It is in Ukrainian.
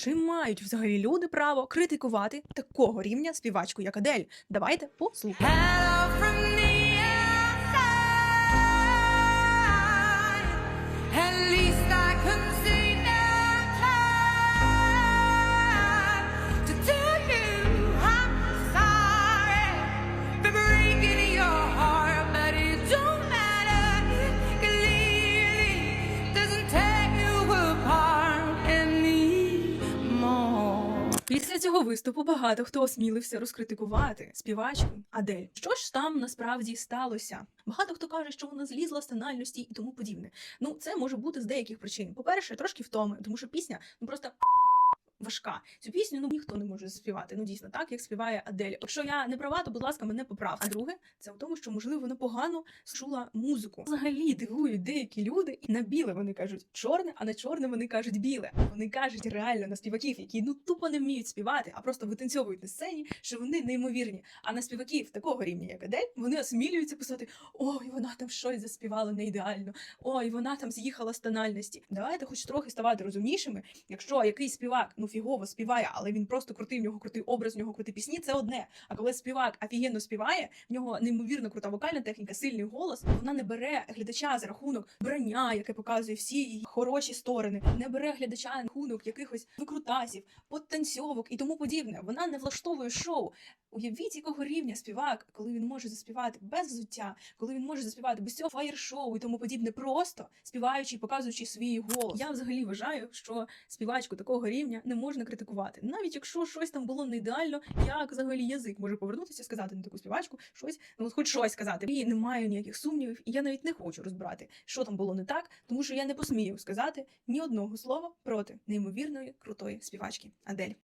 Чи мають взагалі люди право критикувати такого рівня співачку, як Адель? Давайте послухаємо. Після цього виступу багато хто осмілився розкритикувати співачку Адель. Що ж там насправді сталося? Багато хто каже, що вона злізла з тональності і тому подібне. Ну, це може бути з деяких причин. По-перше, трошки втоми, тому що пісня ну просто. Важка цю пісню ну ніхто не може заспівати. Ну дійсно так, як співає Адель. Якщо я не права, то будь ласка, мене поправ. А друге, це в тому, що можливо вона погано чула музику. Взагалі дивують деякі люди, і на біле вони кажуть чорне, а на чорне вони кажуть біле. Вони кажуть реально на співаків, які ну тупо не вміють співати, а просто витанцьовують на сцені, що вони неймовірні. А на співаків такого рівня, як Адель, вони осмілюються писати: ой, вона там щось заспівала не ідеально, ой, вона там з'їхала з тональності. Давайте хоч трохи ставати розумнішими. Якщо якийсь співак ну фігово співає, але він просто крутий, в нього крутий образ, в нього круті пісні, це одне. А коли співак офігенно співає, в нього неймовірно крута вокальна техніка, сильний голос, вона не бере глядача за рахунок брання, яке показує всі її хороші сторони, не бере глядача за рахунок якихось викрутасів, подтанцьовок і тому подібне. Вона не влаштовує шоу. Уявіть, якого рівня співак, коли він може заспівати без взуття, коли він може заспівати без цього фаєр-шоу і тому подібне, просто співаючи і показуючи свій голос. Я взагалі вважаю, що співачку такого рівня не можна критикувати. Навіть якщо щось там було не ідеально, як взагалі язик може повернутися і сказати на таку співачку щось, ну от хоч щось сказати. І не маю ніяких сумнівів, і я навіть не хочу розбирати, що там було не так, тому що я не посмію сказати ні одного слова проти неймовірної крутої співачки Адель.